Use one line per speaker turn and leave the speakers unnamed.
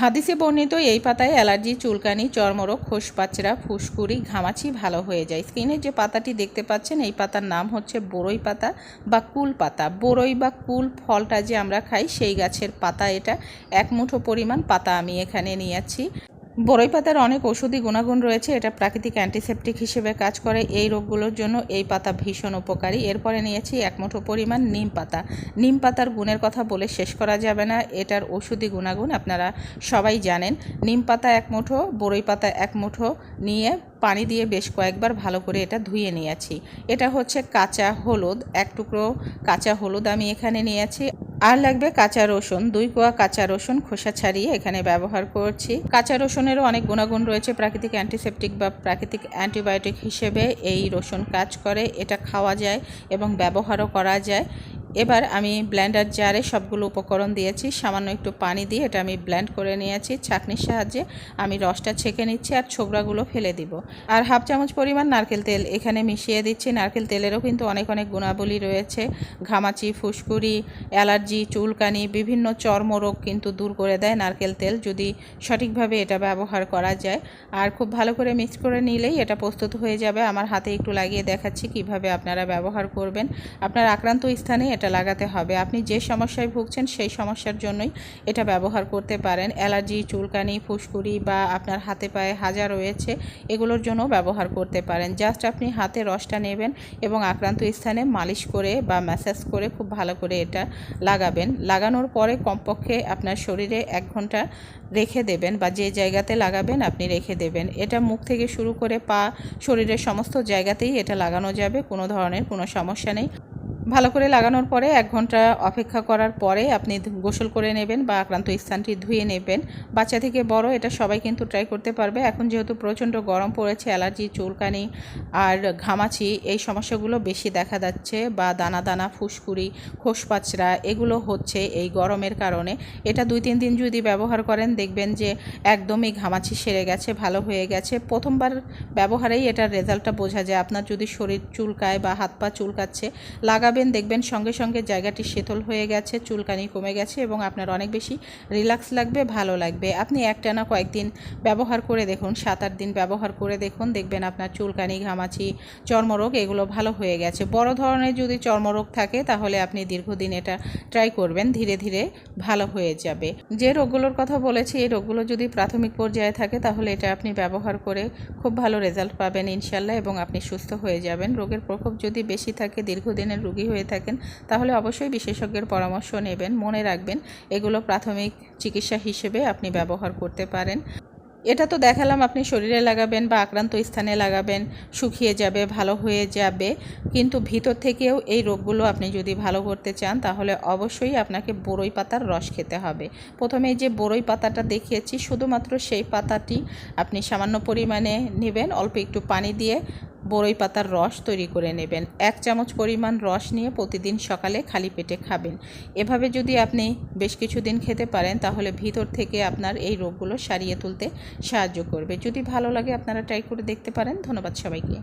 হাদিসে বর্ণিত এই পাতায় অ্যালার্জি, চুলকানি, চর্মরোগ, খোসপাচড়া, ফুসকুড়ি, ঘামাচি ভালো হয়ে যায়। স্ক্রিনের যে পাতাটি দেখতে পাচ্ছেন, এই পাতার নাম হচ্ছে বড়ই পাতা বা কুল পাতা। বড়ই বা কুল ফলটা যে আমরা খাই, সেই গাছের পাতা এটা। এক মুঠো পরিমাণ পাতা আমি এখানে নিয়েছি বড়ই পাতার অনেক ওষুধি গুণাগুণ রয়েছে। এটা প্রাকৃতিক অ্যান্টিসেপটিক হিসেবে কাজ করে। এই রোগগুলোর জন্য এই পাতা ভীষণ উপকারী। এরপরে নিয়েছি এক মুঠো পরিমাণ নিম পাতা। নিম পাতার গুণের কথা বলে শেষ করা যাবে না। এটার ওষুধি গুণাগুণ আপনারা সবাই জানেন। নিম পাতা এক মুঠো বড়ই পাতা এক মুঠো নিয়ে পানি দিয়ে বেশ কয়েকবার ভালো করে এটা ধুয়ে নিয়েছি। এটা হচ্ছে কাঁচা হলুদ। এক টুকরো কাঁচা হলুদ আমি এখানে নিয়েছি। আর লাগবে কাঁচা রসুন, দুই কোয়া কাঁচা রসুন খোসা ছাড়িয়ে এখানে ব্যবহার করছি। কাঁচা রসুনেরও অনেক গুণাগুণ রয়েছে, প্রাকৃতিক অ্যান্টিসেপটিক বা প্রাকৃতিক অ্যান্টিবায়োটিক হিসেবে এই রসুন কাজ করে, এটা খাওয়া যায় এবং ব্যবহারও করা যায়। এবার আমি ব্ল্যান্ডার জারে সবগুলো উপকরণ দিয়েছি। সামান্য একটু পানি দিয়ে এটা আমি ব্ল্যান্ড করে নিয়েছি ছাঁকনির সাহায্যে। আমি রসটা ছেঁকে নিচ্ছি আর ছোবড়াগুলো ফেলে দিব। আর হাফ চামচ পরিমাণ নারকেল তেল এখানে মিশিয়ে দিচ্ছি। নারকেল তেলেরও কিন্তু অনেক অনেক গুণাবলী রয়েছে। ঘামাচি, ফুসকুড়ি, অ্যালার্জি, চুলকানি, বিভিন্ন চর্মরোগ কিন্তু দূর করে দেয় নারকেল তেল যদি সঠিকভাবে এটা ব্যবহার করা যায়। আর খুব ভালো করে মিক্স করে নিলেই এটা প্রস্তুত হয়ে যাবে। আমার হাতে একটু লাগিয়ে দেখাচ্ছি কীভাবে আপনারা ব্যবহার করবেন। আপনার আক্রান্ত স্থানে এটা লাগাতে হবে। আপনি যে সমস্যায় ভুগছেন সেই সমস্যার জন্যই এটা ব্যবহার করতে পারেন। অ্যালার্জি, চুলকানি, ফুসকুড়ি বা আপনার হাতে পায়ে হাজা রয়েছে, এগুলোর জন্য ব্যবহার করতে পারেন। জাস্ট আপনি হাতে রসটা নেবেন এবং আক্রান্ত স্থানে মালিশ করে বা ম্যাসাজ করে খুব ভালো করে এটা লাগাবেন। লাগানোর পরে কমপক্ষে আপনার শরীরে এক ঘণ্টা রেখে দেবেন বা যে জায়গাতে লাগাবেন আপনি রেখে দেবেন। এটা মুখ থেকে শুরু করে পা, শরীরের সমস্ত জায়গাতেই এটা লাগানো যাবে, কোনো ধরনের কোনো সমস্যা নেই। ভালো করে লাগানোর পরে এক ঘণ্টা অপেক্ষা করার পরে আপনি গোসল করে নেবেন বা আক্রান্ত স্থানটি ধুয়ে নেবেন। বাচ্চা থেকে বড়, এটা সবাই কিন্তু ট্রাই করতে পারবে। এখন যেহেতু প্রচণ্ড গরম পড়েছে অ্যালার্জি চুলকানি আর ঘামাচি, এই সমস্যাগুলো বেশি দেখা যাচ্ছে বা দানা দানা, ফুসকুড়ি খোসপাচড়া এগুলো হচ্ছে এই গরমের কারণে। এটা দুই তিন দিন যদি ব্যবহার করেন, দেখবেন যে একদমই ঘামাচি সেরে গেছে, ভালো হয়ে গেছে। প্রথমবার ব্যবহারেই এটার রেজাল্টটা বোঝা যায়। আপনার যদি শরীর চুলকায় বা হাত পা চুলকাচ্ছে লাগাবেন দেখবেন সঙ্গে সঙ্গে জায়গাটি শীতল হয়ে গেছে, চুলকানি কমে গেছে এবং আপনার অনেক বেশি রিল্যাক্স লাগবে, ভালো লাগবে। আপনি একটানা কয়েকদিন ব্যবহার করে দেখুন সাত আট দিন ব্যবহার করে দেখুন, দেখবেন আপনার চুলকানি, ঘামাচি, চর্মরোগ এগুলো ভালো হয়ে গেছে। বড় ধরনের যদি চর্মরোগ থাকে, তাহলে আপনি দীর্ঘদিন এটা ট্রাই করবেন, ধীরে ধীরে ভালো হয়ে যাবে। যে রোগগুলোর কথা বলেছি, এই রোগগুলো যদি প্রাথমিক পর্যায়ে থাকে, তাহলে এটা আপনি ব্যবহার করে খুব ভালো রেজাল্ট পাবেন, ইনশাল্লাহ, এবং আপনি সুস্থ হয়ে যাবেন। রোগের প্রকোপ যদি বেশি থাকে, দীর্ঘদিনের রোগী হয়ে থাকেন, তাহলে অবশ্যই বিশেষজ্ঞের পরামর্শ নেবেন, মনে রাখবেন এগুলো প্রাথমিক চিকিৎসা হিসেবে আপনি ব্যবহার করতে পারেন। এটা তো দেখালাম আপনি শরীরে লাগাবেন বা আক্রান্ত স্থানে লাগাবেন, শুকিয়ে যাবে, ভালো হয়ে যাবে, কিন্তু ভিতর থেকেও এই রোগগুলো আপনি যদি ভালো করতে চান, তাহলে অবশ্যই আপনাকে বড়ই পাতার রস খেতে হবে। প্রথমে যে বড়ই পাতাটা দেখিয়েছি, শুধুমাত্র সেই পাতাটি আপনি সামান্য পরিমাণে নেবেন, অল্প একটু পানি দিয়ে বড়ই পাতার রস তৈরি করে নেবেন। এক চামচ পরিমাণ রস নিয়ে প্রতিদিন সকালে খালি পেটে খাবেন। এভাবে যদি আপনি বেশ কিছুদিন খেতে পারেন, তাহলে ভিতর থেকে আপনার এই রোগগুলো সারিয়ে তুলতে সাহায্য করবে। যদি ভালো লাগে, আপনারা ট্রাই করে দেখতে পারেন। ধন্যবাদ সবাইকে।